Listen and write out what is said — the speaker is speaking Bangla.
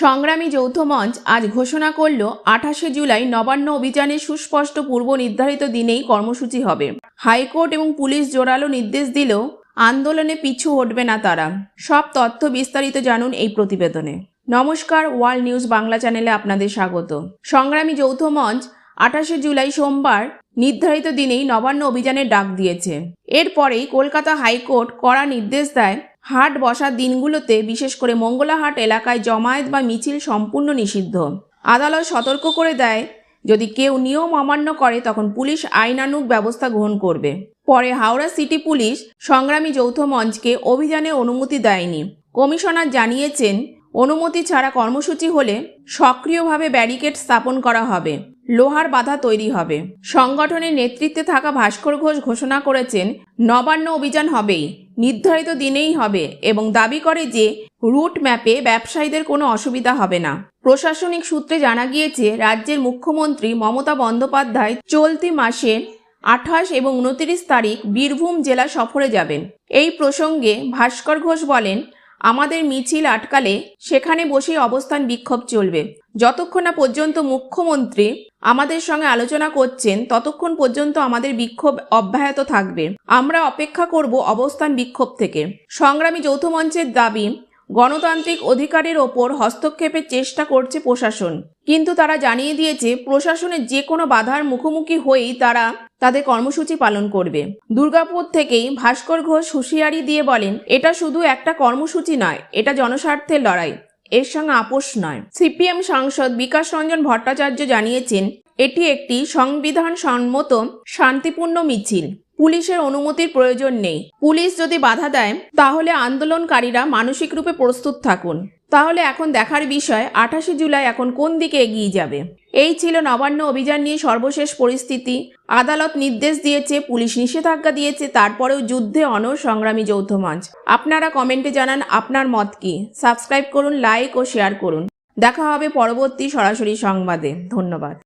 সংগ্রামী যৌথ মঞ্চ আজ ঘোষণা করল, আঠাশে জুলাই নবান্ন অভিযানের সুস্পষ্ট পূর্ব নির্ধারিত দিনেই কর্মসূচি হবে। হাইকোর্ট এবং পুলিশ জোরালো নির্দেশ দিলেও আন্দোলনে পিছু হটবে না তারা। সব তথ্য বিস্তারিত জানুন এই প্রতিবেদনে। নমস্কার, ওয়ার্ল্ড নিউজ বাংলা চ্যানেলে আপনাদের স্বাগত। সংগ্রামী যৌথ মঞ্চ আঠাশে জুলাই সোমবার নির্ধারিত দিনেই নবান্ন অভিযানের ডাক দিয়েছে। এরপরেই কলকাতা হাইকোর্ট কড়া নির্দেশ দেয় হাট বসার দিনগুলোতে, বিশেষ করে মঙ্গলাহাট এলাকায় জমায়েত বা মিছিল সম্পূর্ণ নিষিদ্ধ। আদালত সতর্ক করে দেয়, যদি কেউ নিয়ম অমান্য করে, তখন পুলিশ আইনানুগ ব্যবস্থা গ্রহণ করবে। পরে হাওড়া সিটি পুলিশ সংগ্রামী যৌথ মঞ্চকে অভিযানের অনুমতি দেয়নি। কমিশনার জানিয়েছেন অনুমতি ছাড়া কর্মসূচি হলে সক্রিয়ভাবে ব্যারিকেড স্থাপন করা হবে, লোহার বাধা তৈরি হবে। সংগঠনের নেতৃত্বে থাকা ভাস্কর ঘোষ ঘোষণা করেছেন, নবান্ন অভিযান হবেই, নির্ধারিত দিনেই হবে এবং দাবি করে যে রুট ম্যাপে ব্যবসায়ীদের কোনো অসুবিধা হবে না। প্রশাসনিক সূত্রে জানা গিয়েছে, রাজ্যের মুখ্যমন্ত্রী মমতা বন্দ্যোপাধ্যায় চলতি মাসের আঠাশ এবং উনত্রিশ তারিখ বীরভূম জেলা সফরে যাবেন। এই প্রসঙ্গে ভাস্কর ঘোষ বলেন আমাদের মিছিল আটকালে সেখানে বসেই অবস্থান বিক্ষোভ চলবে। যতক্ষণ না পর্যন্ত মুখ্যমন্ত্রী আমাদের সঙ্গে আলোচনা করছেন, ততক্ষণ পর্যন্ত আমাদের বিক্ষোভ অব্যাহত থাকবে। আমরা অপেক্ষা করব অবস্থান বিক্ষোভ থেকে। সংগ্রামী যৌথ মঞ্চের দাবি গণতান্ত্রিক অধিকারের ওপর হস্তক্ষেপের চেষ্টা করছে প্রশাসন। কিন্তু তারা জানিয়ে দিয়েছে, প্রশাসনের যে কোনো বাধার মুখোমুখি হয়েই তারা তাদের কর্মসূচি পালন করবে। দুর্গাপুর থেকেই ভাস্কর ঘোষ হুঁশিয়ারি দিয়ে বলেন, এটা শুধু একটা কর্মসূচি নয়, এটা জনস্বার্থের লড়াই। এর সঙ্গে আপোষ নয়। সিপিএম সাংসদ বিকাশ রঞ্জন ভট্টাচার্য জানিয়েছেন, এটি একটি সংবিধান সম্মত শান্তিপূর্ণ মিছিল। পুলিশের অনুমতির প্রয়োজন নেই। পুলিশ যদি বাধা দেয়, তাহলে আন্দোলনকারীরা মানসিক রূপে প্রস্তুত থাকুন। তাহলে এখন দেখার বিষয়, আঠাশে জুলাই এখন কোন দিকে এগিয়ে যাবে? এই ছিল নবান্ন অভিযান নিয়ে সর্বশেষ পরিস্থিতি। আদালত নির্দেশ দিয়েছে, পুলিশ নিষেধাজ্ঞা দিয়েছে, তারপরেও যুদ্ধে অনর সংগ্রামী যৌথ মঞ্চ। আপনারা কমেন্টে জানান আপনার মত কি? সাবস্ক্রাইব করুন, লাইক ও শেয়ার করুন। দেখা হবে পরবর্তী সরাসরি সংবাদে। ধন্যবাদ।